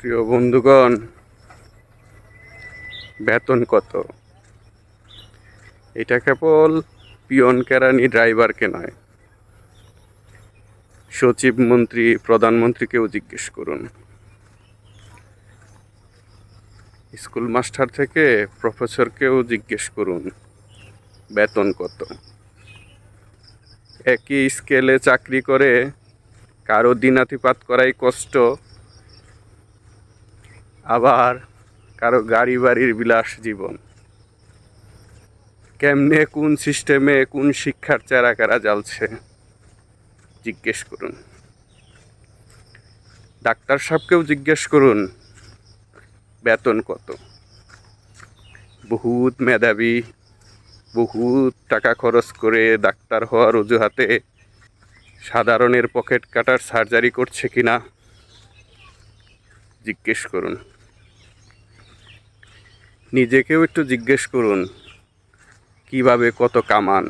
প্রিয় বন্ধুগণ, বেতন কত? এটা কেবল পিয়ন কেরানি ড্রাইভারকে নয়, সচিব মন্ত্রী, প্রধানমন্ত্রীকেও জিজ্ঞেস করুন। স্কুল মাস্টার থেকে প্রফেসরকেও জিজ্ঞেস করুন, বেতন কত? একই স্কেলে চাকরি করে কারও দিনাতিপাত করাই কষ্ট আবার কারও গাড়ি বাড়ির বিলাস জীবন। কেমনে কোন সিস্টেমে কোন শিক্ষার চারা কারা জ্বালছে, জিজ্ঞেস করুন। ডাক্তার সাহেবকেও জিজ্ঞেস করুন, বেতন কত? বহুত মেধাবী, বহুত টাকা খরচ করে ডাক্তার হওয়ার অজুহাতে সাধারণের পকেট কাটার সার্জারি করছে কিনা, জিজ্ঞেস করুন। নিজেকেও একটু জিজ্ঞেস করুন কীভাবে কত কামান?